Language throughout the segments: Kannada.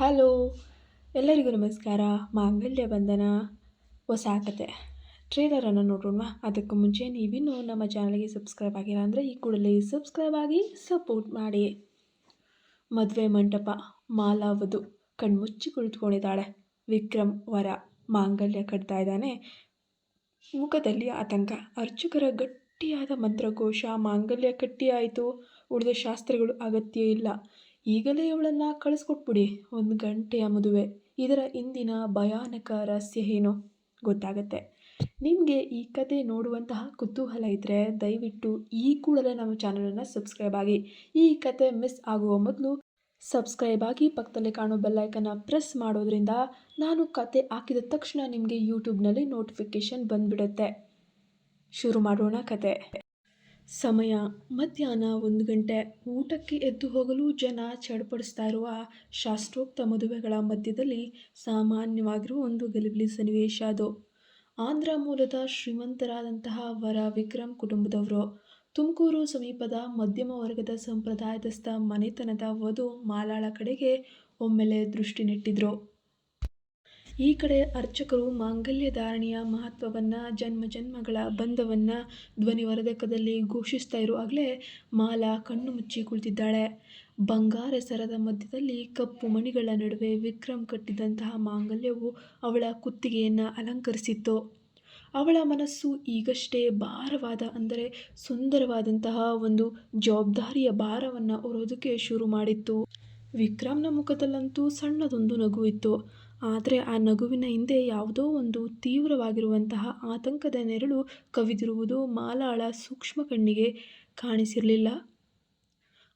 ಹಲೋ, ಎಲ್ಲರಿಗೂ ನಮಸ್ಕಾರ. ಮಾಂಗಲ್ಯ ಬಂಧನ ಹೊಸ ಕತೆ. ಟ್ರೇಲರನ್ನು ನೋಡೋಣ. ಅದಕ್ಕೂ ಮುಂಚೆ ನೀವಿನ್ನೂ ನಮ್ಮ ಚಾನಲ್ಗೆ ಸಬ್ಸ್ಕ್ರೈಬ್ ಆಗಿಲ್ಲ ಅಂದರೆ ಈ ಕೂಡಲೇ ಸಬ್ಸ್ಕ್ರೈಬ್ ಆಗಿ ಸಪೋರ್ಟ್ ಮಾಡಿ. ಮದುವೆ ಮಂಟಪ ಮಾಲಾವಧು ಕಣ್ಮುಚ್ಚಿ ಕುಳಿತುಕೊಂಡಿದ್ದಾಳೆ. ವಿಕ್ರಮ್ ವರ ಮಾಂಗಲ್ಯ ಕಟ್ತಾ ಇದ್ದಾನೆ. ಮುಖದಲ್ಲಿ ಆತಂಕ. ಅರ್ಚಕರ ಗಟ್ಟಿಯಾದ ಮಂತ್ರಘೋಷ ಮಾಂಗಲ್ಯ ಕಟ್ಟಿಯಾಯಿತು. ಉಳಿದ ಶಾಸ್ತ್ರಗಳು ಅಗತ್ಯ ಇಲ್ಲ. ಈಗಲೇ ಇವಳನ್ನ ಕಳಿಸ್ಕೊಟ್ಬಿಡಿ, ಒಂದು ಗಂಟೆಯ ಮದುವೆ. ಇದರ ಇಂದಿನ ಭಯಾನಕ ರಹಸ್ಯ ಏನು? ಗೊತ್ತಾಗುತ್ತೆ. ನಿಮಗೆ ಈ ಕತೆ ನೋಡುವಂತಹ ಕುತೂಹಲ ಇದ್ದರೆ ದಯವಿಟ್ಟು ಈ ಕೂಡಲೇ ನಮ್ಮ ಚಾನಲನ್ನು ಸಬ್ಸ್ಕ್ರೈಬ್ ಆಗಿ. ಈ ಕತೆ ಮಿಸ್ ಆಗುವ ಮೊದಲು ಸಬ್ಸ್ಕ್ರೈಬ್ ಆಗಿ ಪಕ್ಕದಲ್ಲಿ ಕಾಣೋ ಬೆಲ್ಲೈಕನ್ನು ಪ್ರೆಸ್ ಮಾಡೋದ್ರಿಂದ ನಾನು ಕತೆ ಹಾಕಿದ ತಕ್ಷಣ ನಿಮಗೆ ಯೂಟ್ಯೂಬ್ನಲ್ಲಿ ನೋಟಿಫಿಕೇಶನ್ ಬಂದ್ಬಿಡುತ್ತೆ. ಶುರು ಮಾಡೋಣ ಕತೆ. ಸಮಯ, ಮಧ್ಯಾಹ್ನ ಒಂದು ಗಂಟೆ, ಊಟಕ್ಕೆ ಎದ್ದು ಹೋಗಲು ಜನ ಚಡಪಡಿಸ್ತಾ ಇರುವ ಶಾಸ್ತ್ರೋಕ್ತ ಮದುವೆಗಳ ಮಧ್ಯದಲ್ಲಿ ಸಾಮಾನ್ಯವಾಗಿರುವ ಒಂದು ಗಲಿಬಿಲಿ ಸನ್ನಿವೇಶ ಅದು. ಆಂಧ್ರ ಮೂಲದ ಶ್ರೀಮಂತರಾದಂತಹ ವರ ವಿಕ್ರಮ್ ಕುಟುಂಬದವರು. ತುಮಕೂರು ಸಮೀಪದ ಮಧ್ಯಮ ವರ್ಗದ ಸಂಪ್ರದಾಯದಸ್ಥ ಮನೆತನದ ವಧು ಮಾಲಾಳ ಕಡೆಗೆ ಒಮ್ಮೆಲೆ ದೃಷ್ಟಿ ನೆಟ್ಟಿದ್ರು. ಈ ಕಡೆ ಅರ್ಚಕರು ಮಾಂಗಲ್ಯ ಧಾರಣೆಯ ಮಹತ್ವವನ್ನು, ಜನ್ಮ ಜನ್ಮಗಳ ಬಂಧವನ್ನು ಧ್ವನಿವರ್ಧಕದಲ್ಲಿ ಘೋಷಿಸ್ತಾ ಇರುವಾಗಲೇ ಮಾಲಾ ಕಣ್ಣು ಮುಚ್ಚಿ ಕುಳಿತಿದ್ದಾಳೆ. ಬಂಗಾರ ಸರದ ಮಧ್ಯದಲ್ಲಿ ಕಪ್ಪು ಮಣಿಗಳ ನಡುವೆ ವಿಕ್ರಮ್ ಕಟ್ಟಿದಂತಹ ಮಾಂಗಲ್ಯವು ಅವಳ ಕುತ್ತಿಗೆಯನ್ನು ಅಲಂಕರಿಸಿತ್ತು. ಅವಳ ಮನಸ್ಸು ಈಗಷ್ಟೇ ಭಾರವಾದ ಅಂದರೆ ಸುಂದರವಾದಂತಹ ಒಂದು ಜವಾಬ್ದಾರಿಯ ಭಾರವನ್ನು ಹೊರೋದಕ್ಕೆ ಶುರು ಮಾಡಿತ್ತು. ವಿಕ್ರಮ್ನ ಮುಖದಲ್ಲಂತೂ ಸಣ್ಣದೊಂದು ನಗು ಇತ್ತು ಆದರೆ ಆ ನಗುವಿನ ಹಿಂದೆ ಯಾವುದೋ ಒಂದು ತೀವ್ರವಾಗಿರುವಂತಹ ಆತಂಕದ ನೆರಳು ಕವಿದಿರುವುದು ಮಾಲಾಳ ಸೂಕ್ಷ್ಮ ಕಣ್ಣಿಗೆ ಕಾಣಿಸಿರಲಿಲ್ಲ.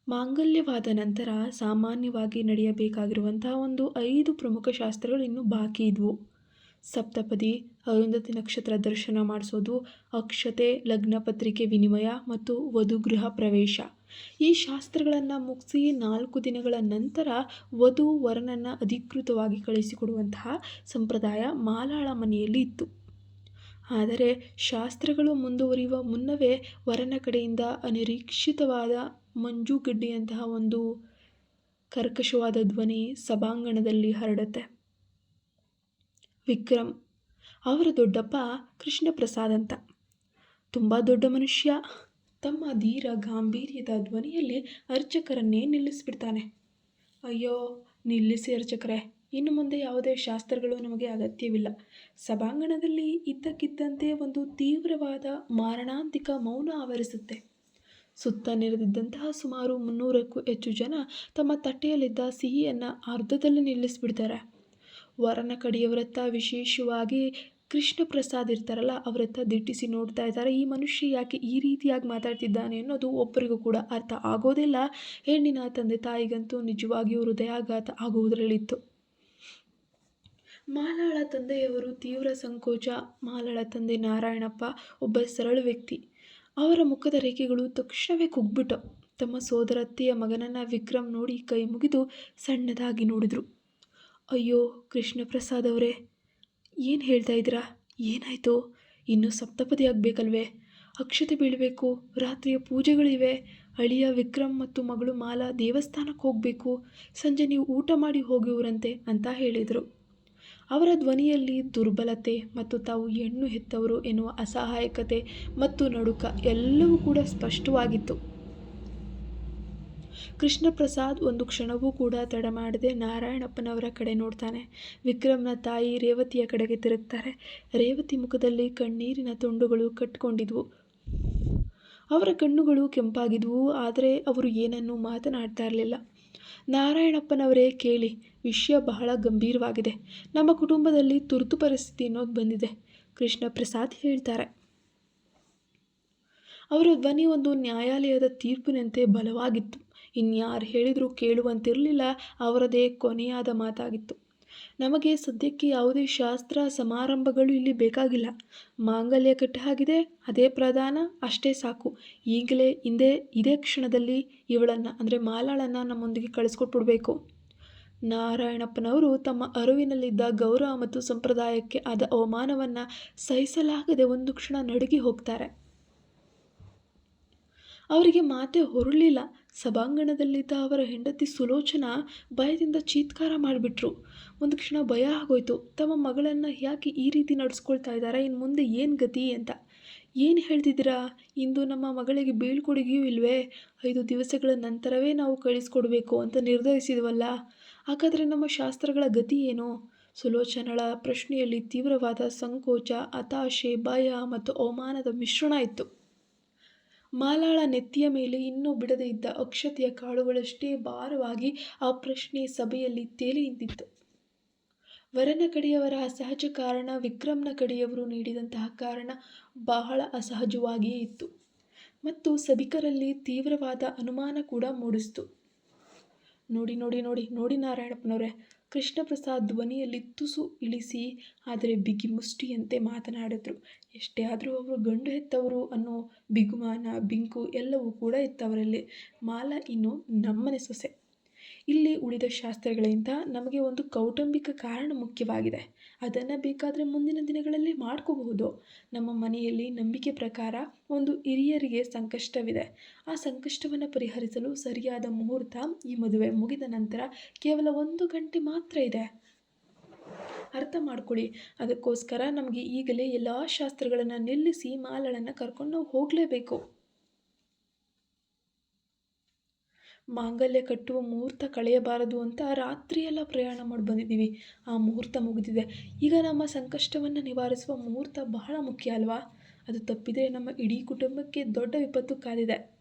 ಮಾಂಗಲ್ಯವಾದ ನಂತರ ಸಾಮಾನ್ಯವಾಗಿ ನಡೆಯಬೇಕಾಗಿರುವಂತಹ ಒಂದು ಐದು ಪ್ರಮುಖ ಶಾಸ್ತ್ರಗಳು ಇನ್ನೂ ಬಾಕಿ ಇದ್ವು. ಸಪ್ತಪದಿ, ಅರುಂಧತಿ ನಕ್ಷತ್ರ ದರ್ಶನ ಮಾಡಿಸೋದು, ಅಕ್ಷತೆ, ಲಗ್ನ ಪತ್ರಿಕೆ ವಿನಿಮಯ ಮತ್ತು ವಧುಗೃಹ ಪ್ರವೇಶ. ಈ ಶಾಸ್ತ್ರಗಳನ್ನು ಮುಗಿಸಿ ನಾಲ್ಕು ದಿನಗಳ ನಂತರ ವಧು ವರನನ್ನು ಅಧಿಕೃತವಾಗಿ ಕಳಿಸಿಕೊಡುವಂತಹ ಸಂಪ್ರದಾಯ ಮಾಲಾಳ ಮನೆಯಲ್ಲಿ ಇತ್ತು. ಆದರೆ ಶಾಸ್ತ್ರಗಳು ಮುಂದುವರಿಯುವ ಮುನ್ನವೇ ವರನ ಕಡೆಯಿಂದ ಅನಿರೀಕ್ಷಿತವಾದ ಮಂಜುಗಡ್ಡಿಯಂತಹ ಒಂದು ಕರ್ಕಶವಾದ ಧ್ವನಿ ಸಭಾಂಗಣದಲ್ಲಿ ಹರಡುತ್ತೆ. ವಿಕ್ರಮ್ ಅವರ ದೊಡ್ಡಪ್ಪ ಕೃಷ್ಣ ಪ್ರಸಾದ್ ಅಂತ. ತುಂಬ ದೊಡ್ಡ ಮನುಷ್ಯ. ತಮ್ಮ ಧೀರ ಗಾಂಭೀರ್ಯದ ಧ್ವನಿಯಲ್ಲಿ ಅರ್ಚಕರನ್ನೇ ನಿಲ್ಲಿಸಿಬಿಡ್ತಾನೆ. ಅಯ್ಯೋ, ನಿಲ್ಲಿಸಿ ಅರ್ಚಕರೇ. ಇನ್ನು ಮುಂದೆ ಯಾವುದೇ ಶಾಸ್ತ್ರಗಳು ನಮಗೆ ಅಗತ್ಯವಿಲ್ಲ. ಸಭಾಂಗಣದಲ್ಲಿ ಇದ್ದಕ್ಕಿದ್ದಂತೆ ಒಂದು ತೀವ್ರವಾದ ಮಾರಣಾಂತಿಕ ಮೌನ ಆವರಿಸುತ್ತೆ. ಸುತ್ತ ನೆರೆದಿದ್ದಂತಹ ಸುಮಾರು ಮುನ್ನೂರಕ್ಕೂ ಹೆಚ್ಚು ಜನ ತಮ್ಮ ತಟ್ಟೆಯಲ್ಲಿದ್ದ ಸಿಹಿಯನ್ನು ಅರ್ಧದಲ್ಲಿ ನಿಲ್ಲಿಸಿಬಿಡ್ತಾರೆ. ವರನ ಕಡೆಯವರತ್ತ ವಿಶೇಷವಾಗಿ ಕೃಷ್ಣ ಪ್ರಸಾದ್ ಇರ್ತಾರಲ್ಲ ಅವರತ್ತ ದಿಟ್ಟಿಸಿ ನೋಡ್ತಾ ಇದ್ದಾರೆ. ಈ ಮನುಷ್ಯ ಯಾಕೆ ಈ ರೀತಿಯಾಗಿ ಮಾತಾಡ್ತಿದ್ದಾನೆ ಅನ್ನೋದು ಒಬ್ಬರಿಗೂ ಕೂಡ ಅರ್ಥ ಆಗೋದಿಲ್ಲ. ಹೆಣ್ಣಿನ ತಂದೆ ತಾಯಿಗಂತೂ ನಿಜವಾಗಿಯೂ ಹೃದಯಾಘಾತ ಆಗುವುದರಲ್ಲಿತ್ತು. ಮಾಲಾಳ ತಂದೆಯವರು ತೀವ್ರ ಸಂಕೋಚ. ಮಾಲಾಳ ತಂದೆ ನಾರಾಯಣಪ್ಪ ಒಬ್ಬ ಸರಳ ವ್ಯಕ್ತಿ. ಅವರ ಮುಖದ ರೇಖೆಗಳು ತಕ್ಷಣವೇ ಕುಗ್ಬಿಟ್ಟು ತಮ್ಮ ಸೋದರತ್ತೆಯ ಮಗನನ್ನು ವಿಕ್ರಮ್ ನೋಡಿ ಕೈ ಮುಗಿದು ಸಣ್ಣದಾಗಿ ನೋಡಿದ್ರು. ಅಯ್ಯೋ ಕೃಷ್ಣ ಪ್ರಸಾದ್ ಅವರೇ, ಏನು ಹೇಳ್ತಾ ಇದ್ದೀರಾ? ಏನಾಯಿತು? ಇನ್ನೂ ಸಪ್ತಪದಿ ಆಗಬೇಕಲ್ವೇ? ಅಕ್ಷತೆ ಬೀಳಬೇಕು, ರಾತ್ರಿಯ ಪೂಜೆಗಳಿವೆ, ಅಳಿಯ ವಿಕ್ರಮ್ ಮತ್ತು ಮಗಳು ಮಾಲಾ ದೇವಸ್ಥಾನಕ್ಕೆ ಹೋಗಬೇಕು, ಸಂಜೆ ನೀವು ಊಟ ಮಾಡಿ ಹೋಗುವರಂತೆ ಅಂತ ಹೇಳಿದರು. ಅವರ ಧ್ವನಿಯಲ್ಲಿ ದುರ್ಬಲತೆ ಮತ್ತು ತಾವು ಹೆಣ್ಣು ಹೆತ್ತವರು ಎನ್ನುವ ಅಸಹಾಯಕತೆ ಮತ್ತು ನಡುಕ ಎಲ್ಲವೂ ಕೂಡ ಸ್ಪಷ್ಟವಾಗಿತ್ತು. ಕೃಷ್ಣ ಪ್ರಸಾದ್ ಒಂದು ಕ್ಷಣವೂ ಕೂಡ ತಡ ಮಾಡದೆ ನಾರಾಯಣಪ್ಪನವರ ಕಡೆ ನೋಡ್ತಾನೆ. ವಿಕ್ರಮ್ನ ತಾಯಿ ರೇವತಿಯ ಕಡೆಗೆ ತಿರುಗ್ತಾರೆ. ರೇವತಿ ಮುಖದಲ್ಲಿ ಕಣ್ಣೀರಿನ ತುಂಡುಗಳು ಕಟ್ಕೊಂಡಿದ್ವು. ಅವರ ಕಣ್ಣುಗಳು ಕೆಂಪಾಗಿದ್ವು, ಆದರೆ ಅವರು ಏನನ್ನೂ ಮಾತನಾಡ್ತಾ ಇರಲಿಲ್ಲ. ನಾರಾಯಣಪ್ಪನವರೇ ಕೇಳಿ, ವಿಷಯ ಬಹಳ ಗಂಭೀರವಾಗಿದೆ. ನಮ್ಮ ಕುಟುಂಬದಲ್ಲಿ ತುರ್ತು ಪರಿಸ್ಥಿತಿ ಅನ್ನೋದು ಬಂದಿದೆ ಕೃಷ್ಣ ಪ್ರಸಾದ್ ಹೇಳ್ತಾರೆ. ಅವರ ಧ್ವನಿ ಒಂದು ನ್ಯಾಯಾಲಯದ ತೀರ್ಪಿನಂತೆ ಬಲವಾಗಿತ್ತು. ಇನ್ಯಾರು ಹೇಳಿದರೂ ಕೇಳುವಂತಿರಲಿಲ್ಲ, ಅವರದೇ ಕೊನೆಯಾದ ಮಾತಾಗಿತ್ತು. ನಮಗೆ ಸದ್ಯಕ್ಕೆ ಯಾವುದೇ ಶಾಸ್ತ್ರ ಸಮಾರಂಭಗಳು ಇಲ್ಲಿ ಬೇಕಾಗಿಲ್ಲ. ಮಾಂಗಲ್ಯ ಕಟ್ಟಾಗಿದೆ ಅದೇ ಪ್ರಧಾನ, ಅಷ್ಟೇ ಸಾಕು. ಈಗಲೇ ಹಿಂದೆ, ಇದೇ ಕ್ಷಣದಲ್ಲಿ ಇವಳನ್ನು, ಅಂದರೆ ಮಾಲಾಳನ್ನು ನಮ್ಮೊಂದಿಗೆ ಕಳಿಸ್ಕೊಟ್ಬಿಡ್ಬೇಕು. ನಾರಾಯಣಪ್ಪನವರು ತಮ್ಮ ಅರಿವಿನಲ್ಲಿದ್ದ ಗೌರವ ಮತ್ತು ಸಂಪ್ರದಾಯಕ್ಕೆ ಆದ ಅವಮಾನವನ್ನು ಸಹಿಸಲಾಗದೆ ಒಂದು ಕ್ಷಣ ನಡುಗಿ ಹೋಗ್ತಾರೆ. ಅವರಿಗೆ ಮಾತೆ ಹೊರಲಿಲ್ಲ ಸಭಾಂಗಣದಲ್ಲಿದ್ದ ಅವರ ಹೆಂಡತಿ ಸುಲೋಚನಾ ಭಯದಿಂದ ಚೀತ್ಕಾರ ಮಾಡಿಬಿಟ್ರು. ಒಂದು ಕ್ಷಣ ಭಯ ಆಗೋಯ್ತು. ತಮ್ಮ ಮಗಳನ್ನು ಯಾಕೆ ಈ ರೀತಿ ನಡೆಸ್ಕೊಳ್ತಾ ಇದ್ದಾರೆ? ಇನ್ನು ಮುಂದೆ ಏನು ಗತಿ ಅಂತ. ಏನು ಹೇಳ್ತಿದ್ದೀರಾ? ಇಂದು ನಮ್ಮ ಮಗಳಿಗೆ ಬೀಳ್ಕೊಡುಗೆಯೂ ಇಲ್ವೇ? ಐದು ದಿವಸಗಳ ನಂತರವೇ ನಾವು ಕಳಿಸ್ಕೊಡ್ಬೇಕು ಅಂತ ನಿರ್ಧರಿಸಿದ್ವಲ್ಲ? ಹಾಗಾದರೆ ನಮ್ಮ ಶಾಸ್ತ್ರಗಳ ಗತಿ ಏನು? ಸುಲೋಚನಳ ಪ್ರಶ್ನೆಯಲ್ಲಿ ತೀವ್ರವಾದ ಸಂಕೋಚ, ಹತಾಶೆ, ಭಯ ಮತ್ತು ಅವಮಾನದ ಮಿಶ್ರಣ ಇತ್ತು. ಮಾಲಾಳ ನೆತ್ತಿಯ ಮೇಲೆ ಇನ್ನೂ ಬಿಡದೇ ಇದ್ದ ಅಕ್ಷತೆಯ ಕಾಳುಗಳಷ್ಟೇ ಭಾರವಾಗಿ ಆ ಪ್ರಶ್ನೆ ಸಭೆಯಲ್ಲಿ ತೇಲಿ ನಿಂತಿತ್ತು. ವರನ ಕಡೆಯವರ ಅಸಹಜ ಕಾರಣ, ವಿಕ್ರಮ್ನ ಕಡೆಯವರು ನೀಡಿದಂತಹ ಕಾರಣ ಬಹಳ ಅಸಹಜವಾಗಿಯೇ ಇತ್ತು. ಮತ್ತು ಸಭಿಕರಲ್ಲಿ ತೀವ್ರವಾದ ಅನುಮಾನ ಕೂಡ ಮೂಡಿಸ್ತು. ನೋಡಿ ನೋಡಿ ನೋಡಿ ನೋಡಿ ನಾರಾಯಣಪ್ಪನವರೇ ಕೃಷ್ಣ ಪ್ರಸಾದ್ ಧ್ವನಿಯಲ್ಲಿ ತುಸು ಇಳಿಸಿ, ಆದರೆ ಬಿಗಿ ಮುಷ್ಟಿಯಂತೆ ಮಾತನಾಡಿದ್ರು. ಎಷ್ಟೇ ಆದರೂ ಅವರು ಗಂಡು ಹೆತ್ತವರು ಅನ್ನೋ ಬಿಗುಮಾನ, ಬಿಂಕು ಎಲ್ಲವೂ ಕೂಡ ಇತ್ತವರಲ್ಲಿ ಮಾಲ ಇನ್ನು ನಮ್ಮನೆ ಸೊಸೆ. ಇಲ್ಲಿ ಉಳಿದ ಶಾಸ್ತ್ರಗಳಿಂದ ನಮಗೆ ಒಂದು ಕೌಟುಂಬಿಕ ಕಾರಣ ಮುಖ್ಯವಾಗಿದೆ. ಅದನ್ನು ಬೇಕಾದರೆ ಮುಂದಿನ ದಿನಗಳಲ್ಲಿ ಮಾಡ್ಕೋಬಹುದು. ನಮ್ಮ ಮನೆಯಲ್ಲಿ ನಂಬಿಕೆ ಪ್ರಕಾರ ಒಂದು ಹಿರಿಯರಿಗೆ ಸಂಕಷ್ಟವಿದೆ. ಆ ಸಂಕಷ್ಟವನ್ನು ಪರಿಹರಿಸಲು ಸರಿಯಾದ ಮುಹೂರ್ತ ಈ ಮದುವೆ ಮುಗಿದ ನಂತರ ಕೇವಲ ಒಂದು ಗಂಟೆ ಮಾತ್ರ ಇದೆ. ಅರ್ಥ ಮಾಡ್ಕೊಳ್ಳಿ. ಅದಕ್ಕೋಸ್ಕರ ನಮಗೆ ಈಗಲೇ ಎಲ್ಲ ಶಾಸ್ತ್ರಗಳನ್ನು ನಿಲ್ಲಿಸಿ ಮಾಲಳನ್ನು ಕರ್ಕೊಂಡು ಹೋಗಲೇಬೇಕು. ಮಾಂಗಲ್ಯ ಕಟ್ಟುವ ಮುಹೂರ್ತ ಕಳೆಯಬಾರದು ಅಂತ ರಾತ್ರಿಯೆಲ್ಲ ಪ್ರಯಾಣ ಮಾಡಿ ಬಂದಿದ್ದೀವಿ. ಆ ಮುಹೂರ್ತ ಮುಗಿದಿದೆ. ಈಗ ನಮ್ಮ ಸಂಕಷ್ಟವನ್ನು ನಿವಾರಿಸುವ ಮುಹೂರ್ತ ಬಹಳ ಮುಖ್ಯ ಅಲ್ವಾ? ಅದು ತಪ್ಪಿದರೆ ನಮ್ಮ ಇಡೀ ಕುಟುಂಬಕ್ಕೆ ದೊಡ್ಡ ವಿಪತ್ತು ಕಾದಿದೆ.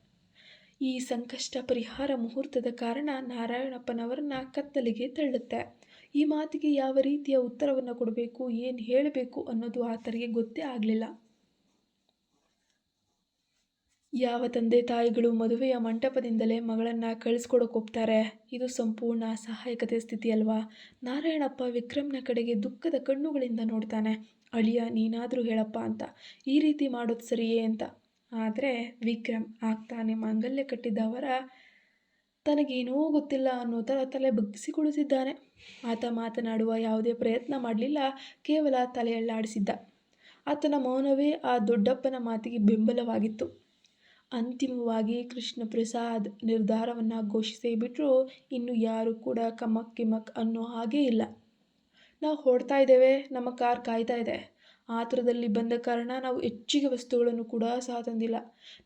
ಈ ಸಂಕಷ್ಟ ಪರಿಹಾರ ಮುಹೂರ್ತದ ಕಾರಣ ನಾರಾಯಣಪ್ಪನವರನ್ನ ಕತ್ತಲಿಗೆ ತಳ್ಳುತ್ತೆ. ಈ ಮಾತಿಗೆ ಯಾವ ರೀತಿಯ ಉತ್ತರವನ್ನು ಕೊಡಬೇಕು, ಏನು ಹೇಳಬೇಕು ಅನ್ನೋದು ಆತರಿಗೆ ಗೊತ್ತೇ ಆಗಲಿಲ್ಲ. ಯಾವ ತಂದೆ ತಾಯಿಗಳು ಮದುವೆಯ ಮಂಟಪದಿಂದಲೇ ಮಗಳನ್ನು ಕಳಿಸ್ಕೊಡೋಕೆ ಹೋಗ್ತಾರೆ ಇದು ಸಂಪೂರ್ಣ ಅಸಹಾಯಕತೆ ಸ್ಥಿತಿ ಅಲ್ವಾ? ನಾರಾಯಣಪ್ಪ ವಿಕ್ರಮ್ನ ಕಡೆಗೆ ದುಃಖದ ಕಣ್ಣುಗಳಿಂದ ನೋಡ್ತಾನೆ. ಅಳಿಯ, ನೀನಾದರೂ ಹೇಳಪ್ಪ ಅಂತ. ಈ ರೀತಿ ಮಾಡೋದು ಸರಿಯೇ ಅಂತ. ಆದರೆ ವಿಕ್ರಮ್ ಆಗ್ತಾನೆ ಮಾಂಗಲ್ಯ ಕಟ್ಟಿದ್ದವರ ತನಗೇನೂ ಗೊತ್ತಿಲ್ಲ ಅನ್ನೋ ಥರ ತಲೆ ಬಗ್ಗಿಸಿಕೊಳಿಸಿದ್ದಾನೆ ಆತ ಮಾತನಾಡುವ ಯಾವುದೇ ಪ್ರಯತ್ನ ಮಾಡಲಿಲ್ಲ, ಕೇವಲ ತಲೆಯಲ್ಲಾಡಿಸಿದ್ದ. ಆತನ ಮೌನವೇ ಆ ದೊಡ್ಡಪ್ಪನ ಮಾತಿಗೆ ಬೆಂಬಲವಾಗಿತ್ತು. ಅಂತಿಮವಾಗಿ ಕೃಷ್ಣ ಪ್ರಸಾದ್ ನಿರ್ಧಾರವನ್ನು ಘೋಷಿಸಿ ಬಿಟ್ಟರು ಇನ್ನು ಯಾರು ಕೂಡ ಕಮಕ್ ಕಿಮಕ್ ಅನ್ನೋ ಹಾಗೆ ಇಲ್ಲ. ನಾವು ಹೊಡ್ತಾ ಇದ್ದೇವೆ, ನಮ್ಮ ಕಾರ್ ಕಾಯ್ತಾ ಇದೆ. ಆತುರದಲ್ಲಿ ಬಂದ ಕಾರಣ ನಾವು ಹೆಚ್ಚಿಗೆ ವಸ್ತುಗಳನ್ನು ಕೂಡ ಸಹ ತಂದಿಲ್ಲ.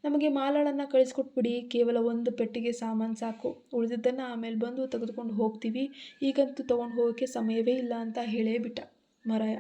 ನಮಗೆ ಮಾಲಾಳನ್ನು ಕಳಿಸ್ಕೊಟ್ಬಿಡಿ, ಕೇವಲ ಒಂದು ಪೆಟ್ಟಿಗೆ ಸಾಮಾನು ಸಾಕು. ಉಳಿದಿದ್ದನ್ನು ಆಮೇಲೆ ಬಂದು ತೆಗೆದುಕೊಂಡು ಹೋಗ್ತೀವಿ. ಈಗಂತೂ ತೊಗೊಂಡು ಹೋಗೋಕ್ಕೆ ಸಮಯವೇ ಇಲ್ಲ ಅಂತ ಹೇಳೇ ಬಿಟ್ಟ ಮರಾಯ.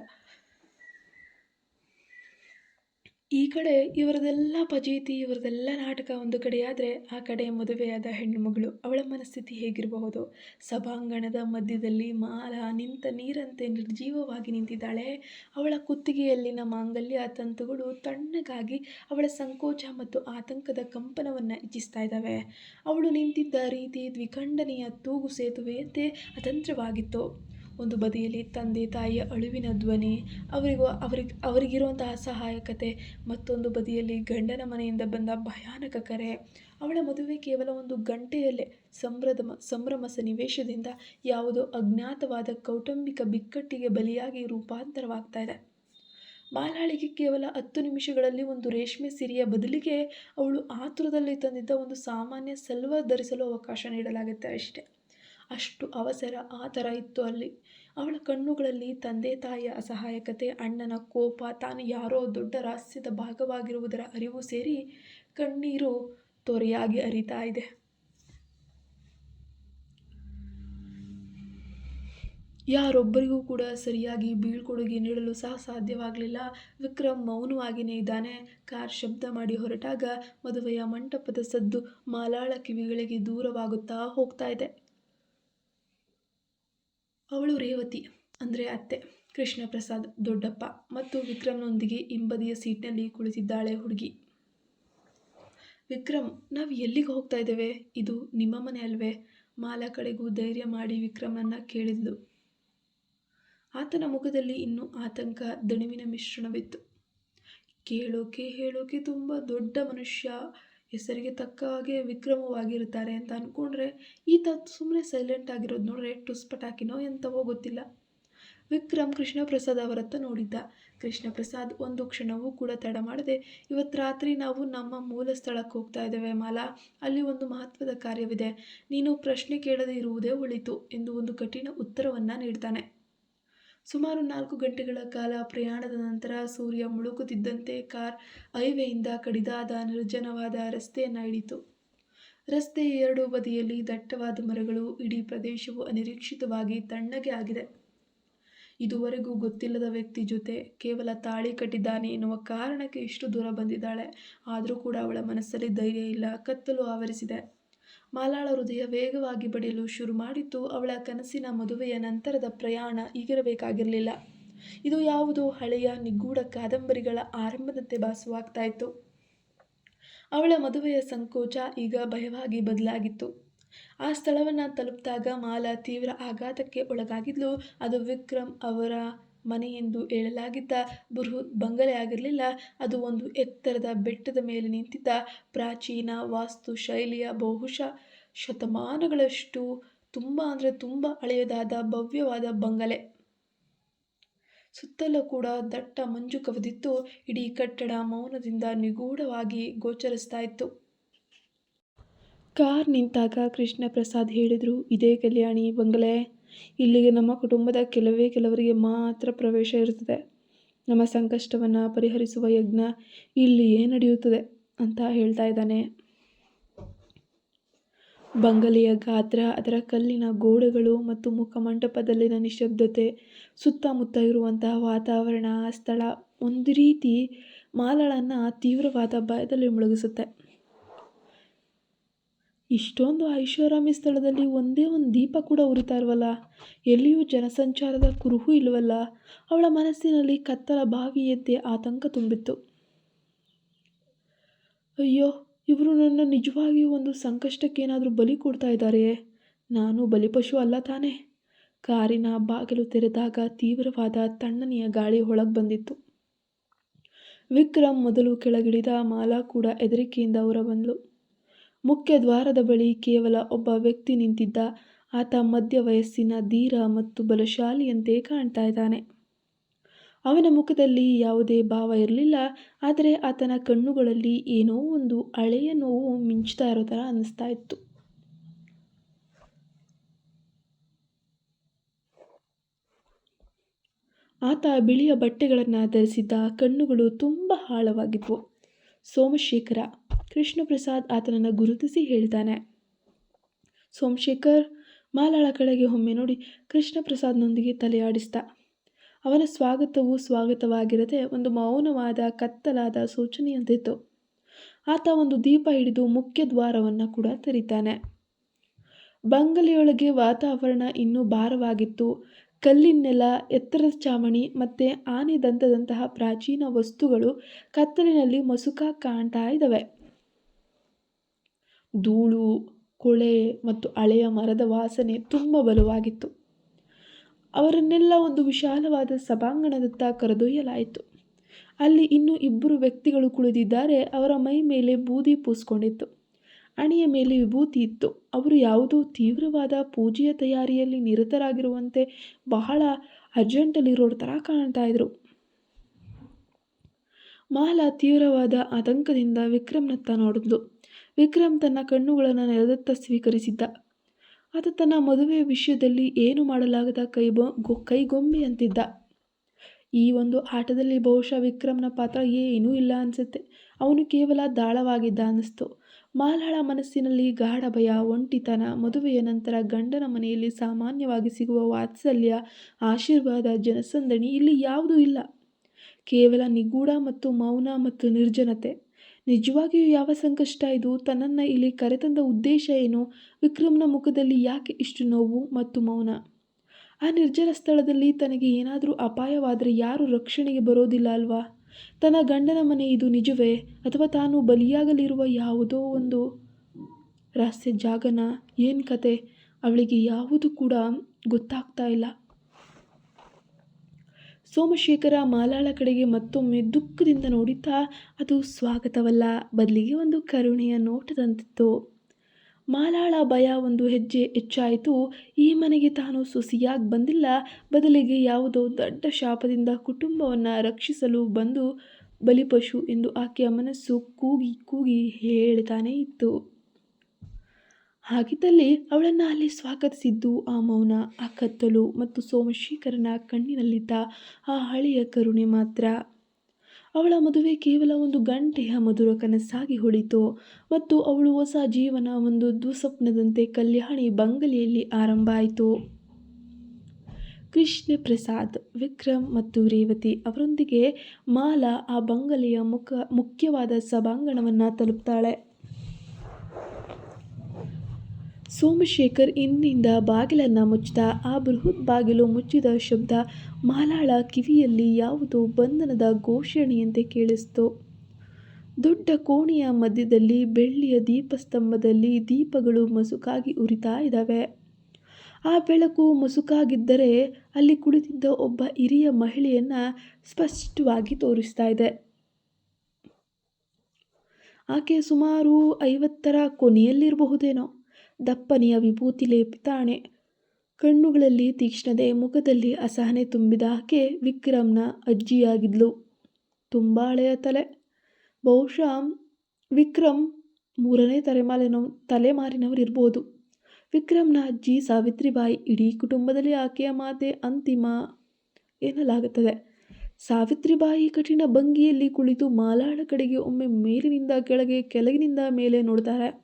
ಈ ಕಡೆ ಇವರದೆಲ್ಲ ಪಜೀತಿ, ಇವರದೆಲ್ಲ ನಾಟಕ ಒಂದು ಕಡೆಯಾದರೆ ಆ ಕಡೆ ಮದುವೆಯಾದ ಹೆಣ್ಣುಮಗಳು, ಅವಳ ಮನಸ್ಥಿತಿ ಹೇಗಿರಬಹುದು? ಸಭಾಂಗಣದ ಮಧ್ಯದಲ್ಲಿ ಮಾಲ ನಿಂತ ನೀರಂತೆ ನಿರ್ಜೀವವಾಗಿ ನಿಂತಿದ್ದಾಳೆ. ಅವಳ ಕುತ್ತಿಗೆಯಲ್ಲಿನ ಮಾಂಗಲ್ಯ ತಂತುಗಳು ತಣ್ಣಗಾಗಿ ಅವಳ ಸಂಕೋಚ ಮತ್ತು ಆತಂಕದ ಕಂಪನವನ್ನು ಇಚ್ಛಿಸ್ತಾ ಇದ್ದಾವೆ. ಅವಳು ನಿಂತಿದ್ದ ರೀತಿ ದ್ವಿಖಂಡನೆಯ ತೂಗು ಸೇತುವೆಯಂತೆ ಅತಂತ್ರವಾಗಿತ್ತು. ಒಂದು ಬದಿಯಲ್ಲಿ ತಂದೆ, ತಾಯಿಯ ಅಳುವಿನ ಧ್ವನಿ, ಅವರಿಗೂ ಅವ್ರಿಗೆ ಅವರಿಗಿರುವಂತಹ ಸಹಾಯಕತೆ, ಮತ್ತೊಂದು ಬದಿಯಲ್ಲಿ ಗಂಡನ ಮನೆಯಿಂದ ಬಂದ ಭಯಾನಕ ಕರೆ. ಅವಳ ಮದುವೆ ಕೇವಲ ಒಂದು ಗಂಟೆಯಲ್ಲೇ ಸಂಭ್ರಮ ಸಂಭ್ರಮ ಸನ್ನಿವೇಶದಿಂದ ಯಾವುದೋ ಅಜ್ಞಾತವಾದ ಕೌಟುಂಬಿಕ ಬಿಕ್ಕಟ್ಟಿಗೆ ಬಲಿಯಾಗಿ ರೂಪಾಂತರವಾಗ್ತಾ ಇದೆ. ಮಾಲಾಳಿಗೆ ಕೇವಲ ಹತ್ತು ನಿಮಿಷಗಳಲ್ಲಿ ಒಂದು ರೇಷ್ಮೆ ಸಿರಿಯ ಬದಲಿಗೆ ಅವಳು ಆತುರದಲ್ಲಿ ತಂದಿದ್ದ ಒಂದು ಸಾಮಾನ್ಯ ಸಲ್ವಾರ್ ಧರಿಸಲು ಅವಕಾಶ ನೀಡಲಾಗುತ್ತೆ ಅಷ್ಟೇ. ಅಷ್ಟು ಅವಸರ ಆ ಥರ ಇತ್ತು ಅಲ್ಲಿ. ಅವಳ ಕಣ್ಣುಗಳಲ್ಲಿ ತಂದೆ ತಾಯಿಯ ಅಸಹಾಯಕತೆ, ಅಣ್ಣನ ಕೋಪ, ತಾನು ಯಾರೋ ದೊಡ್ಡ ರಹಸ್ಯದ ಭಾಗವಾಗಿರುವುದರ ಅರಿವು ಸೇರಿ ಕಣ್ಣೀರು ತೊರೆಯಾಗಿ ಅರಿತಾ ಇದೆ. ಯಾರೊಬ್ಬರಿಗೂ ಕೂಡ ಸರಿಯಾಗಿ ಬೀಳ್ಕೊಡುಗೆ ನೀಡಲು ಸಹ ಸಾಧ್ಯವಾಗಲಿಲ್ಲ. ವಿಕ್ರಮ್ ಮೌನವಾಗಿಯೇ ಇದ್ದಾನೆ. ಕಾರ್ ಶಬ್ದ ಮಾಡಿ ಹೊರಟಾಗ ಮದುವೆಯ ಮಂಟಪದ ಸದ್ದು ಮಾಲಾಳ ಕಿವಿಗಳಿಗೆ ದೂರವಾಗುತ್ತಾ ಹೋಗ್ತಾ ಇದೆ. ಅವಳು ರೇವತಿ, ಅಂದರೆ ಅತ್ತೆ. ಕೃಷ್ಣ ಪ್ರಸಾದ್ ದೊಡ್ಡಪ್ಪ ಮತ್ತು ವಿಕ್ರಮ್ನೊಂದಿಗೆ ಹಿಂಬದಿಯ ಸೀಟ್ನಲ್ಲಿ ಕುಳಿತಿದ್ದಾಳೆ ಹುಡುಗಿ. ವಿಕ್ರಮ್, ನಾವು ಎಲ್ಲಿಗೆ ಹೋಗ್ತಾ ಇದ್ದೇವೆ? ಇದು ನಿಮ್ಮ ಮನೆ ಅಲ್ವೇ? ಮಾಲಾ ಕಡೆಗೂ ಧೈರ್ಯ ಮಾಡಿ ವಿಕ್ರಮನ್ನ ಕೇಳಿದ್ಲು. ಆತನ ಮುಖದಲ್ಲಿ ಇನ್ನೂ ಆತಂಕ, ದಣಿವಿನ ಮಿಶ್ರಣವಿತ್ತು. ಕೇಳೋಕೆ, ಹೇಳೋಕೆ ತುಂಬ ದೊಡ್ಡ ಮನುಷ್ಯ. ಹೆಸರಿಗೆ ತಕ್ಕ ಹಾಗೆ ವಿಕ್ರಮವಾಗಿರುತ್ತಾರೆ ಅಂತ ಅಂದ್ಕೊಂಡ್ರೆ ಈತ ಸುಮ್ಮನೆ ಸೈಲೆಂಟ್ ಆಗಿರೋದು ನೋಡ್ರೆ ಟುಸ್ ಪಟಾಕಿನೋ ಎಂಥವೋ ಗೊತ್ತಿಲ್ಲ. ವಿಕ್ರಮ್ ಕೃಷ್ಣಪ್ರಸಾದ್ ಅವರತ್ತ ನೋಡಿದ್ದ. ಕೃಷ್ಣಪ್ರಸಾದ್ ಒಂದು ಕ್ಷಣವೂ ಕೂಡ ತಡ ಮಾಡದೆ ಇವತ್ತು ರಾತ್ರಿ ನಾವು ನಮ್ಮ ಮೂಲ ಸ್ಥಳಕ್ಕೆ ಹೋಗ್ತಾ ಇದ್ದೇವೆ ಮಾಲಾ. ಅಲ್ಲಿ ಒಂದು ಮಹತ್ವದ ಕಾರ್ಯವಿದೆ. ನೀನು ಪ್ರಶ್ನೆ ಕೇಳದೇ ಇರುವುದೇ ಒಳಿತು ಎಂದು ಒಂದು ಕಠಿಣ ಉತ್ತರವನ್ನು ನೀಡ್ತಾನೆ. ಸುಮಾರು ನಾಲ್ಕು ಗಂಟೆಗಳ ಕಾಲ ಪ್ರಯಾಣದ ನಂತರ ಸೂರ್ಯ ಮುಳುಗುತ್ತಿದ್ದಂತೆ ಕಾರ್ ಹೈವೇಯಿಂದ ಕಡಿದಾದ ನಿರ್ಜನವಾದ ರಸ್ತೆಯನ್ನು ಹಿಡಿತು ರಸ್ತೆಯ ಎರಡೂ ಬದಿಯಲ್ಲಿ ದಟ್ಟವಾದ ಮರಗಳು, ಇಡೀ ಪ್ರದೇಶವು ಅನಿರೀಕ್ಷಿತವಾಗಿ ತಣ್ಣಗೆ ಆಗಿದೆ. ಇದುವರೆಗೂ ಗೊತ್ತಿಲ್ಲದ ವ್ಯಕ್ತಿ ಜೊತೆ ಕೇವಲ ತಾಳಿ ಕಟ್ಟಿದ್ದಾನೆ ಎನ್ನುವ ಕಾರಣಕ್ಕೆ ಇಷ್ಟು ದೂರ ಬಂದಿದ್ದಾಳೆ. ಆದರೂ ಕೂಡ ಅವಳ ಮನಸ್ಸಲ್ಲಿ ಧೈರ್ಯ ಇಲ್ಲ, ಕತ್ತಲು ಆವರಿಸಿದೆ. ಮಾಲಾಳ ಹೃದಯ ವೇಗವಾಗಿ ಬಡಿಯಲು ಶುರು ಮಾಡಿತ್ತು ಅವಳ ಕನಸಿನ ಮದುವೆಯ ನಂತರದ ಪ್ರಯಾಣ ಈಗಿರಬೇಕಾಗಿರಲಿಲ್ಲ. ಇದು ಯಾವುದೋ ಹಳೆಯ ನಿಗೂಢ ಕಾದಂಬರಿಗಳ ಆರಂಭದಂತೆ ಭಾಸವಾಗ್ತಾ ಇತ್ತು ಅವಳ ಮದುವೆಯ ಸಂಕೋಚ ಈಗ ಭಯವಾಗಿ ಬದಲಾಗಿತ್ತು. ಆ ಸ್ಥಳವನ್ನು ತಲುಪಿದಾಗ ಮಾಲಾ ತೀವ್ರ ಆಘಾತಕ್ಕೆ ಒಳಗಾಗಿದ್ಲು. ಅದು ವಿಕ್ರಮ್ ಅವರ ಮನೆ ಎಂದು ಹೇಳಲಾಗಿದ್ದ ಬೃಹತ್ ಬಂಗಲೆ ಆಗಿರಲಿಲ್ಲ, ಅದು ಒಂದು ಎತ್ತರದ ಬೆಟ್ಟದ ಮೇಲೆ ನಿಂತಿದ್ದ ಪ್ರಾಚೀನ ವಾಸ್ತು ಶೈಲಿಯ ಬಹುಶಃ ಶತಮಾನಗಳಷ್ಟು ತುಂಬ ಅಂದರೆ ತುಂಬ ಹಳೆಯದಾದ ಭವ್ಯವಾದ ಬಂಗಲೆ. ಸುತ್ತಲೂ ಕೂಡ ದಟ್ಟ ಮಂಜು ಕವಿದಿತ್ತು, ಇಡೀ ಕಟ್ಟಡ ಮೌನದಿಂದ ನಿಗೂಢವಾಗಿ ಗೋಚರಿಸ್ತಾ ಇತ್ತು. ಕಾರ್ ನಿಂತಾಗ ಕೃಷ್ಣ ಪ್ರಸಾದ್ ಹೇಳಿದರು, ಇದೇ ಕಲ್ಯಾಣಿ ಬಂಗಲೆ. ಇಲ್ಲಿಗೆ ನಮ್ಮ ಕುಟುಂಬದ ಕೆಲವೇ ಕೆಲವರಿಗೆ ಮಾತ್ರ ಪ್ರವೇಶ ಇರುತ್ತದೆ. ನಮ್ಮ ಸಂಕಷ್ಟವನ್ನು ಪರಿಹರಿಸುವ ಯಜ್ಞ ಇಲ್ಲಿಯೇ ನಡೆಯುತ್ತದೆ ಅಂತ ಹೇಳ್ತಾ ಇದ್ದಾನೆ. ಬಂಗಲೆಯ ಗಾತ್ರ, ಅದರ ಕಲ್ಲಿನ ಗೋಡೆಗಳು ಮತ್ತು ಮುಖಮಂಟಪದಲ್ಲಿನ ನಿಶಬ್ದತೆ, ಸುತ್ತಮುತ್ತ ಇರುವಂತಹ ವಾತಾವರಣ, ಸ್ಥಳ, ಒಂದು ರೀತಿ ಮಾಲಳನ್ನು ತೀವ್ರವಾದ ಭಯದಲ್ಲಿ ಮುಳುಗಿಸುತ್ತೆ. ಇಷ್ಟೊಂದು ಐಷಾರಾಮಿ ಸ್ಥಳದಲ್ಲಿ ಒಂದೇ ಒಂದು ದೀಪ ಕೂಡ ಉರಿತಾ ಇಲ್ವಲ್ಲ? ಎಲ್ಲಿಯೂ ಜನಸಂಚಾರದ ಕುರುಹು ಇಲ್ವಲ್ಲ? ಅವಳ ಮನಸ್ಸಿನಲ್ಲಿ ಕತ್ತಲ ಬಾವಿಯಂತೆ ಆತಂಕ ತುಂಬಿತ್ತು. ಅಯ್ಯೋ, ಇವರು ನನ್ನ ನಿಜವಾಗಿಯೂ ಒಂದು ಸಂಕಷ್ಟಕ್ಕೇನಾದರೂ ಬಲಿ ಕೊಡ್ತಾ ಇದ್ದಾರೆಯೇ ನಾನು ಬಲಿಪಶು ಅಲ್ಲ ತಾನೇ. ಕಾರಿನ ಬಾಗಿಲು ತೆರೆದಾಗ ತೀವ್ರವಾದ ತಣ್ಣನೆಯ ಗಾಳಿ ಒಳಗೆ ಬಂದಿತ್ತು. ವಿಕ್ರಮ್ ಮೊದಲು ಕೆಳಗಿಳಿದ ಮಾಲಾ ಕೂಡ ಹೆದರಿಕೆಯಿಂದ ಹೊರಬಂದ್ಲು ಮುಖ್ಯ ದ್ವಾರದ ಬಳಿ ಕೇವಲ ಒಬ್ಬ ವ್ಯಕ್ತಿ ನಿಂತಿದ್ದ. ಆತ ಮಧ್ಯ ವಯಸ್ಸಿನ ಧೀರ ಮತ್ತು ಬಲಶಾಲಿಯಂತೆ ಕಾಣ್ತಾ ಇದ್ದಾನೆ. ಅವನ ಮುಖದಲ್ಲಿ ಯಾವುದೇ ಭಾವ ಇರಲಿಲ್ಲ. ಆದರೆ ಆತನ ಕಣ್ಣುಗಳಲ್ಲಿ ಏನೋ ಒಂದು ಹಳೆಯ ನೋವು ಮಿಂಚ್ತಾ ಇರೋ ಥರ ಅನ್ನಿಸ್ತಾ ಇತ್ತು. ಆತ ಬಿಳಿಯ ಬಟ್ಟೆಗಳನ್ನು ಧರಿಸಿದ್ದ ಕಣ್ಣುಗಳು ತುಂಬ ಆಳವಾಗಿದ್ವು. ಸೋಮಶೇಖರ ಕೃಷ್ಣಪ್ರಸಾದ್ ಆತನನ್ನು ಗುರುತಿಸಿ ಹೇಳ್ತಾನೆ. ಸೋಮಶೇಖರ್ ಮಾಲಾಳ ಕಡೆಗೆ ಒಮ್ಮೆ ನೋಡಿ ಕೃಷ್ಣಪ್ರಸಾದ್ನೊಂದಿಗೆ ತಲೆಯಾಡಿಸ್ದ. ಅವನ ಸ್ವಾಗತವು ಸ್ವಾಗತವಾಗಿರದೆ ಒಂದು ಮೌನವಾದ ಕತ್ತಲಾದ ಸೂಚನೆಯಂತಿತ್ತು. ಆತ ಒಂದು ದೀಪ ಹಿಡಿದು ಮುಖ್ಯ ದ್ವಾರವನ್ನು ಕೂಡ ತೆರೀತಾನೆ. ಬಂಗಲೆಯೊಳಗೆ ವಾತಾವರಣ ಇನ್ನೂ ಭಾರವಾಗಿತ್ತು. ಕಲ್ಲಿನೆಲ ಎತ್ತರದ ಚಾವಣಿ ಮತ್ತು ಆನೆ ದಂತದಂತಹ ಪ್ರಾಚೀನ ವಸ್ತುಗಳು ಕತ್ತಲಿನಲ್ಲಿ ಮಸುಕ ಕಾಣ್ತಾ ಇದ್ದಾವೆ. ಧೂಳು, ಕೊಳೆ ಮತ್ತು ಹಳೆಯ ಮರದ ವಾಸನೆ ತುಂಬ ಬಲವಾಗಿತ್ತು. ಅವರನ್ನೆಲ್ಲ ಒಂದು ವಿಶಾಲವಾದ ಸಭಾಂಗಣದತ್ತ ಕರೆದೊಯ್ಯಲಾಯಿತು. ಅಲ್ಲಿ ಇನ್ನೂ ಇಬ್ಬರು ವ್ಯಕ್ತಿಗಳು ಕುಳಿತಿದ್ದಾರೆ, ಅವರ ಮೈ ಮೇಲೆ ಬೂದಿ ಪೂಸ್ಕೊಂಡಿತ್ತು. ಅಣಿಯ ಮೇಲೆ ವಿಭೂತಿ ಇತ್ತು. ಅವರು ಯಾವುದೋ ತೀವ್ರವಾದ ಪೂಜೆಯ ತಯಾರಿಯಲ್ಲಿ ನಿರತರಾಗಿರುವಂತೆ ಬಹಳ ಅರ್ಜೆಂಟಲ್ಲಿರೋ ಥರ ಕಾಣ್ತಾ ಇದ್ರು. ಮಾಲಾ ತೀವ್ರವಾದ ಆತಂಕದಿಂದ ವಿಕ್ರಮ್ನತ್ತ ನೋಡಿದ್ಲು. ವಿಕ್ರಮ್ ತನ್ನ ಕಣ್ಣುಗಳನ್ನು ನೆಲದತ್ತ ಸ್ವೀಕರಿಸಿದ್ದ. ಆತ ತನ್ನ ಮದುವೆಯ ವಿಷಯದಲ್ಲಿ ಏನು ಮಾಡಲಾಗದ ಕೈಬೊ ಗೊ ಕೈಗೊಂಬೆಯಂತಿದ್ದ ಈ ಒಂದು ಆಟದಲ್ಲಿ ಬಹುಶಃ ವಿಕ್ರಮ್ನ ಪಾತ್ರ ಏನೂ ಇಲ್ಲ ಅನಿಸುತ್ತೆ. ಅವನು ಕೇವಲ ದಾಳವಾಗಿದ್ದ ಅನ್ನಿಸ್ತು. ಮಾಲಾಳ ಮನಸ್ಸಿನಲ್ಲಿ ಗಾಢ ಭಯ, ಒಂಟಿತನ, ಮದುವೆಯ ನಂತರ ಗಂಡನ ಮನೆಯಲ್ಲಿ ಸಾಮಾನ್ಯವಾಗಿ ಸಿಗುವ ವಾತ್ಸಲ್ಯ, ಆಶೀರ್ವಾದ, ಜನಸಂದಣಿ ಇಲ್ಲಿ ಯಾವುದೂ ಇಲ್ಲ. ಕೇವಲ ನಿಗೂಢ ಮತ್ತು ಮೌನ ಮತ್ತು ನಿರ್ಜನತೆ. ನಿಜವಾಗಿಯೂ ಯಾವ ಸಂಕಷ್ಟ ಇದು? ತನ್ನನ್ನು ಇಲ್ಲಿ ಕರೆತಂದ ಉದ್ದೇಶ ಏನು? ವಿಕ್ರಮ್ನ ಮುಖದಲ್ಲಿ ಯಾಕೆ ಇಷ್ಟು ನೋವು ಮತ್ತು ಮೌನ? ಆ ನಿರ್ಜರ ಸ್ಥಳದಲ್ಲಿ ತನಗೆ ಏನಾದರೂ ಅಪಾಯವಾದರೆ ಯಾರು ರಕ್ಷಣೆಗೆ ಬರೋದಿಲ್ಲ ಅಲ್ವಾ? ತನ್ನ ಗಂಡನ ಮನೆ ಇದು ನಿಜವೇ? ಅಥವಾ ತಾನು ಬಲಿಯಾಗಲಿರುವ ಯಾವುದೋ ಒಂದು ರಹಸ್ಯ ಜಾಗನ? ಏನು ಕತೆ? ಅವಳಿಗೆ ಯಾವುದು ಕೂಡ ಗೊತ್ತಾಗ್ತಾ ಇಲ್ಲ. ಸೋಮಶೇಖರ ಮಾಲಾಳ ಕಡೆಗೆ ಮತ್ತೊಮ್ಮೆ ದುಃಖದಿಂದ ನೋಡುತ್ತಾ ಅದು ಸ್ವಾಗತವಲ್ಲ, ಬದಲಿಗೆ ಒಂದು ಕರುಣೆಯ ನೋಟದಂತಿತ್ತು. ಮಾಲಾಳ ಭಯ ಒಂದು ಹೆಜ್ಜೆ ಹೆಚ್ಚಾಯಿತು. ಈ ಮನೆಗೆ ತಾನು ಸೊಸಿಯಾಗಿ ಬಂದಿಲ್ಲ. ಬದಲಿಗೆ ಯಾವುದೋ ದೊಡ್ಡ ಶಾಪದಿಂದ ಕುಟುಂಬವನ್ನು ರಕ್ಷಿಸಲು ಬಂದು ಬಲಿಪಶು ಎಂದು ಆಕೆಯ ಮನಸ್ಸು ಕೂಗಿ ಕೂಗಿ ಹೇಳ್ತಾನೇ ಇತ್ತು. ಹಾಗಿದ್ದಲ್ಲಿ ಅವಳನ್ನು ಅಲ್ಲಿ ಸ್ವಾಗತಿಸಿದ್ದು ಆ ಮೌನ, ಆ ಕತ್ತಲು ಮತ್ತು ಸೋಮಶೇಖರನ ಕಣ್ಣಿನಲ್ಲಿದ್ದ ಆ ಹಳೆಯ ಕರುಣೆ ಮಾತ್ರ. ಅವಳ ಮದುವೆ ಕೇವಲ ಒಂದು ಗಂಟೆಯ ಮಧುರ ಕನಸಾಗಿ ಹೊಳಿತು ಮತ್ತು ಅವಳು ಹೊಸ ಜೀವನ ಒಂದು ದುಸ್ವಪ್ನದಂತೆ ಕಲ್ಯಾಣಿ ಬಂಗಲೆಯಲ್ಲಿ ಆರಂಭ ಆಯಿತು. ಕೃಷ್ಣ ಪ್ರಸಾದ್ ವಿಕ್ರಮ್ ಮತ್ತು ರೇವತಿ ಅವರೊಂದಿಗೆ ಮಾಲಾ ಆ ಬಂಗಲೆಯ ಮುಖ ಮುಖ್ಯವಾದ ಸಭಾಂಗಣವನ್ನು ತಲುಪ್ತಾಳೆ. ಸೋಮಶೇಖರ್ ಇಂದಿನಿಂದ ಬಾಗಿಲನ್ನು ಮುಚ್ಚಿದ, ಆ ಬೃಹತ್ ಬಾಗಿಲು ಮುಚ್ಚಿದ ಶಬ್ದ ಮಾಲಾಳ ಕಿವಿಯಲ್ಲಿ ಯಾವುದೋ ಬಂಧನದ ಘೋಷಣೆಯಂತೆ ಕೇಳಿಸ್ತು. ದೊಡ್ಡ ಕೋಣೆಯ ಮಧ್ಯದಲ್ಲಿ ಬೆಳ್ಳಿಯ ದೀಪಸ್ತಂಭದಲ್ಲಿ ದೀಪಗಳು ಮಸುಕಾಗಿ ಉರಿತಾ ಇದ್ದಾವೆ. ಆ ಬೆಳಕು ಮಸುಕಾಗಿದ್ದರೆ ಅಲ್ಲಿ ಕುಳಿತಿದ್ದ ಒಬ್ಬ ಹಿರಿಯ ಮಹಿಳೆಯನ್ನು ಸ್ಪಷ್ಟವಾಗಿ ತೋರಿಸ್ತಾ ಇದೆ. ಆಕೆ ಸುಮಾರು ಐವತ್ತರ ಕೊನೆಯಲ್ಲಿರಬಹುದೇನೋ. ದಪ್ಪನೆಯ ವಿಭೂತಿ ಲೇಪಿತಾಣೆ ಕಣ್ಣುಗಳಲ್ಲಿ ತೀಕ್ಷ್ಣತೆ, ಮುಖದಲ್ಲಿ ಅಸಹನೆ ತುಂಬಿದ ಆಕೆ ವಿಕ್ರಮ್ನ ಅಜ್ಜಿಯಾಗಿದ್ಲು. ತುಂಬ ಹಳೆಯ ತಲೆ. ಬಹುಶಃ ವಿಕ್ರಮ್ ಮೂರನೇ ತಲೆಮಾರಿನ ತಲೆಮಾರಿನವರಿರ್ಬೋದು. ವಿಕ್ರಮ್ನ ಅಜ್ಜಿ ಸಾವಿತ್ರಿಬಾಯಿ ಇಡೀ ಕುಟುಂಬದಲ್ಲಿ ಆಕೆಯ ಮಾತೆ ಅಂತಿಮ ಎನ್ನಲಾಗುತ್ತದೆ. ಸಾವಿತ್ರಿಬಾಯಿ ಕಠಿಣ ಭಂಗಿಯಲ್ಲಿ ಕುಳಿತು ಮಾಲಾಳ ಕಡೆಗೆ ಒಮ್ಮೆ ಮೇಲಿನಿಂದ ಕೆಳಗೆ ಕೆಳಗಿನಿಂದ ಮೇಲೆ ನೋಡ್ತಾರೆ.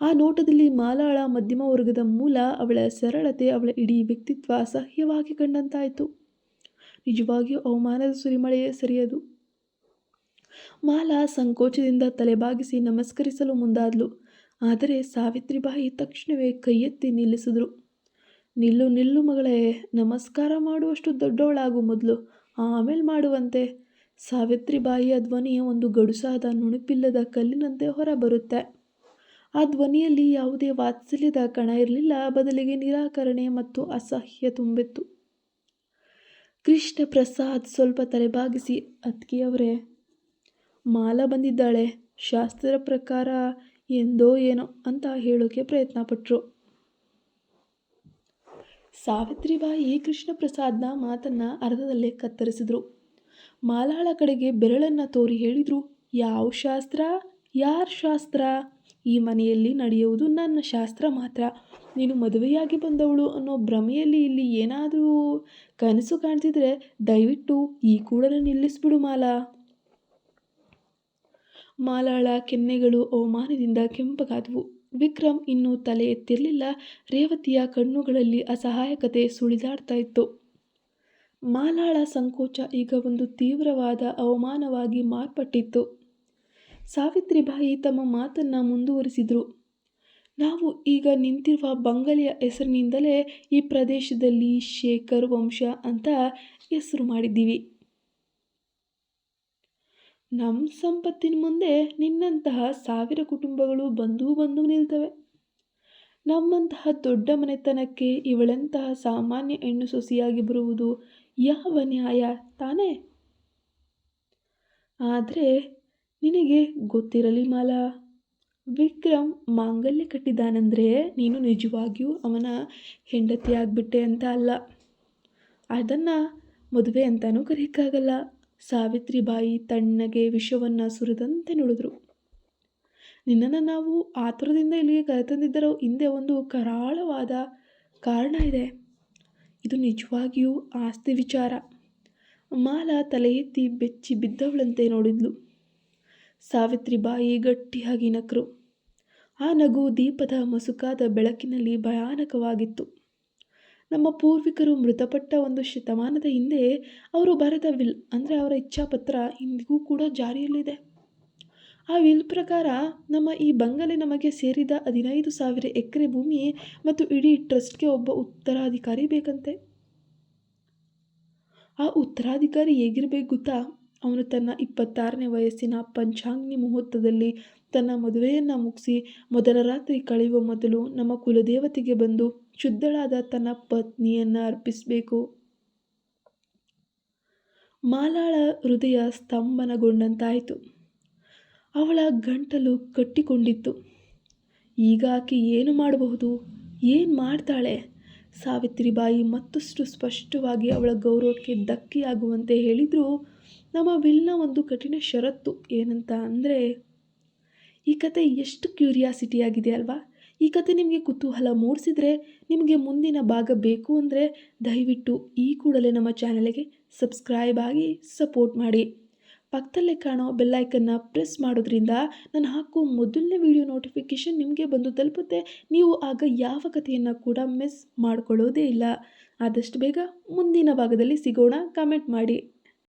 ಆ ನೋಟದಲ್ಲಿ ಮಾಲಾಳ ಮಧ್ಯಮ ವರ್ಗದ ಮೂಲ ಅವಳ ಸರಳತೆ, ಅವಳ ಇಡೀ ವ್ಯಕ್ತಿತ್ವ ಅಸಹ್ಯವಾಗಿ ಕಂಡಂತಾಯಿತು. ನಿಜವಾಗಿಯೂ ಅವಮಾನದ ಸುರಿಮಳೆಯೇ ಸರಿಯದು. ಮಾಲಾ ಸಂಕೋಚದಿಂದ ತಲೆಬಾಗಿಸಿ ನಮಸ್ಕರಿಸಲು ಮುಂದಾದ್ಲು. ಆದರೆ ಸಾವಿತ್ರಿಬಾಯಿ ತಕ್ಷಣವೇ ಕೈಯೆತ್ತಿ ನಿಲ್ಲಿಸಿದ್ರು. ನಿಲ್ಲು ನಿಲ್ಲು ಮಗಳೇ, ನಮಸ್ಕಾರ ಮಾಡುವಷ್ಟು ದೊಡ್ಡವಳಾಗು ಮೊದಲು. ಆಮೇಲೆ ಮಾಡುವಂತೆ. ಸಾವಿತ್ರಿಬಾಯಿಯ ಧ್ವನಿ ಒಂದು ಗಡುಸಾದ ನುಣುಪಿಲ್ಲದ ಕಲ್ಲಿನಂತೆ ಹೊರಬರುತ್ತೆ. ಆ ಧ್ವನಿಯಲ್ಲಿ ಯಾವುದೇ ವಾತ್ಸಲ್ಯದ ಕಣ ಇರಲಿಲ್ಲ. ಬದಲಿಗೆ ನಿರಾಕರಣೆ ಮತ್ತು ಅಸಹ್ಯ ತುಂಬಿತ್ತು. ಕೃಷ್ಣ ಪ್ರಸಾದ್ ಸ್ವಲ್ಪ ತಲೆಬಾಗಿಸಿ ಅತ್ಕಿಯವರೇ ಮಾಲ ಬಂದಿದ್ದಾಳೆ. ಶಾಸ್ತ್ರದ ಪ್ರಕಾರ ಎಂದೋ ಏನೋ ಅಂತ ಹೇಳೋಕೆ ಪ್ರಯತ್ನ ಪಟ್ಟರು ಸಾವಿತ್ರಿಬಾಯಿ ಕೃಷ್ಣ ಪ್ರಸಾದ್ನ ಮಾತನ್ನ ಅರ್ಧದಲ್ಲೇ ಕತ್ತರಿಸಿದ್ರು. ಮಾಲಾಳ ಕಡೆಗೆ ಬೆರಳನ್ನು ತೋರಿ ಹೇಳಿದರು, ಯಾವ ಶಾಸ್ತ್ರ? ಯಾರ ಶಾಸ್ತ್ರ? ಈ ಮನೆಯಲ್ಲಿ ನಡೆಯುವುದು ನನ್ನ ಶಾಸ್ತ್ರ ಮಾತ್ರ. ನೀನು ಮದುವೆಯಾಗಿ ಬಂದವಳು ಅನ್ನೋ ಭ್ರಮೆಯಲ್ಲಿ ಇಲ್ಲಿ ಏನಾದರೂ ಕನಸು ಕಾಣ್ತಿದ್ರೆ ದಯವಿಟ್ಟು ಈ ಕೂಡಲೇ ನಿಲ್ಲಿಸ್ಬಿಡು ಮಾಲಾ. ಮಾಲಾಳ ಕೆನ್ನೆಗಳು ಅವಮಾನದಿಂದ ಕೆಂಪಗಾದವು. ವಿಕ್ರಮ್ ಇನ್ನೂ ತಲೆ ಎತ್ತಿರಲಿಲ್ಲ. ರೇವತಿಯ ಕಣ್ಣುಗಳಲ್ಲಿ ಅಸಹಾಯಕತೆ ಸುಳಿದಾಡ್ತಾ ಇತ್ತು. ಮಾಲಾಳ ಸಂಕೋಚ ಈಗ ಒಂದು ತೀವ್ರವಾದ ಅವಮಾನವಾಗಿ ಮಾರ್ಪಟ್ಟಿತ್ತು. ಸಾವಿತ್ರಿಬಾಯಿ ತಮ್ಮ ಮಾತನ್ನು ಮುಂದುವರಿಸಿದರು. ನಾವು ಈಗ ನಿಂತಿರುವ ಬಂಗಲೆಯ ಹೆಸರಿನಿಂದಲೇ ಈ ಪ್ರದೇಶದಲ್ಲಿ ಶೇಖರ್ ವಂಶ ಅಂತ ಹೆಸರು ಮಾಡಿದ್ದೀವಿ. ನಮ್ಮ ಸಂಪತ್ತಿನ ಮುಂದೆ ನಿನ್ನಂತಹ ಸಾವಿರ ಕುಟುಂಬಗಳು ಬಂದು ಬಂದು ನಿಲ್ತವೆ. ನಮ್ಮಂತಹ ದೊಡ್ಡ ಮನೆತನಕ್ಕೆ ಇವಳಂತಹ ಸಾಮಾನ್ಯ ಹೆಣ್ಣು ಸೊಸೆಯಾಗಿ ಬರುವುದು ಯಾವ ನ್ಯಾಯ ತಾನೇ? ಆದರೆ ನಿನಗೆ ಗೊತ್ತಿರಲಿ ಮಾಲಾ. ವಿಕ್ರಮ್ ಮಾಂಗಲ್ಯ ಕಟ್ಟಿದ್ದಾನಂದರೆ ನೀನು ನಿಜವಾಗಿಯೂ ಅವನ ಹೆಂಡತಿ ಆಗಿಬಿಟ್ಟೆ ಅಂತ ಅಲ್ಲ. ಅದನ್ನು ಮದುವೆ ಅಂತಲೂ ಕರೆಯೋಕ್ಕಾಗಲ್ಲ ಸಾವಿತ್ರಿಬಾಯಿ ತಣ್ಣಗೆ ವಿಷವನ್ನು ಸುರಿದಂತೆ ನುಡಿದ್ರು. ನಿನ್ನನ್ನು ನಾವು ಆತುರದಿಂದ ಇಲ್ಲಿಗೆ ಕರೆತಂದಿದ್ದರೋ ಹಿಂದೆ ಒಂದು ಕರಾಳವಾದ ಕಾರಣ ಇದೆ. ಇದು ನಿಜವಾಗಿಯೂ ಆಸ್ತಿ ವಿಚಾರ. ಮಾಲಾ ತಲೆ ಎತ್ತಿ ಬೆಚ್ಚಿ ಬಿದ್ದವಳಂತೆ ನೋಡಿದ್ಲು. ಸಾವಿತ್ರಿಬಾಯಿ ಗಟ್ಟಿಯಾಗಿ ನಕ್ರು. ಆ ನಗು ದೀಪದ ಮಸುಕಾದ ಬೆಳಕಿನಲ್ಲಿ ಭಯಾನಕವಾಗಿತ್ತು. ನಮ್ಮ ಪೂರ್ವಿಕರು ಮೃತಪಟ್ಟ ಒಂದು ಶತಮಾನದ ಹಿಂದೆ ಅವರು ಬರೆದ ವಿಲ್ ಅಂದರೆ ಅವರ ಇಚ್ಛಾಪತ್ರ ಇಂದಿಗೂ ಕೂಡ ಜಾರಿಯಲ್ಲಿದೆ. ಆ ವಿಲ್ ಪ್ರಕಾರ ನಮ್ಮ ಈ ಬಂಗಲೆ ನಮಗೆ ಸೇರಿದ ಹದಿನೈದು ಸಾವಿರ ಎಕರೆ ಭೂಮಿ ಮತ್ತು ಇಡೀ ಟ್ರಸ್ಟ್ಗೆ ಒಬ್ಬ ಉತ್ತರಾಧಿಕಾರಿ ಬೇಕಂತೆ. ಆ ಉತ್ತರಾಧಿಕಾರಿ ಹೇಗಿರಬೇಕು ಗೊತ್ತಾ? ಅವನು ತನ್ನ ಇಪ್ಪತ್ತಾರನೇ ವಯಸ್ಸಿನ ಪಂಚಾಂಗ್ನಿ ಮುಹೂರ್ತದಲ್ಲಿ ತನ್ನ ಮದುವೆಯನ್ನು ಮುಗಿಸಿ ಮೊದಲ ರಾತ್ರಿ ಕಳೆಯುವ ಮೊದಲು ನಮ್ಮ ಕುಲದೇವತೆಗೆ ಬಂದು ಶುದ್ಧಳಾದ ತನ್ನ ಪತ್ನಿಯನ್ನು ಅರ್ಪಿಸಬೇಕು. ಮಾಲಾಳ ಹೃದಯ ಸ್ತಂಭನಗೊಂಡಂತಾಯಿತು. ಅವಳ ಗಂಟಲು ಕಟ್ಟಿಕೊಂಡಿತ್ತು. ಈಗ ಆಕೆ ಏನು ಮಾಡಬಹುದು? ಏನು ಮಾಡ್ತಾಳೆ? ಸಾವಿತ್ರಿಬಾಯಿ ಮತ್ತಷ್ಟು ಸ್ಪಷ್ಟವಾಗಿ ಅವಳ ಗೌರವಕ್ಕೆ ಧಕ್ಕೆಯಾಗುವಂತೆ ಹೇಳಿದರೂ. ನಮ್ಮ ವಿಲ್ನ ಒಂದು ಕಠಿಣ ಷರತ್ತು ಏನಂತ ಅಂದರೆ, ಈ ಕತೆ ಎಷ್ಟು ಕ್ಯೂರಿಯಾಸಿಟಿ ಆಗಿದೆ ಅಲ್ವಾ? ಈ ಕತೆ ನಿಮಗೆ ಕುತೂಹಲ ಮೂಡಿಸಿದರೆ ನಿಮಗೆ ಮುಂದಿನ ಭಾಗ ಬೇಕು ಅಂದರೆ ದಯವಿಟ್ಟು ಈ ಕೂಡಲೇ ನಮ್ಮ ಚಾನಲ್ಗೆ ಸಬ್ಸ್ಕ್ರೈಬ್ ಆಗಿ ಸಪೋರ್ಟ್ ಮಾಡಿ. ಪಕ್ಕದಲ್ಲೇ ಕಾಣೋ ಬೆಲ್ಲೈಕನ್ನ ಪ್ರೆಸ್ ಮಾಡೋದ್ರಿಂದ ನಾನು ಹಾಕೋ ಮೊದಲನೇ ವಿಡಿಯೋ ನೋಟಿಫಿಕೇಷನ್ ನಿಮಗೆ ಬಂದು ತಲುಪುತ್ತೆ. ನೀವು ಆಗ ಯಾವ ಕಥೆಯನ್ನು ಕೂಡ ಮಿಸ್ ಮಾಡ್ಕೊಳ್ಳೋದೇ ಇಲ್ಲ. ಆದಷ್ಟು ಬೇಗ ಮುಂದಿನ ಭಾಗದಲ್ಲಿ ಸಿಗೋಣ, ಕಮೆಂಟ್ ಮಾಡಿ.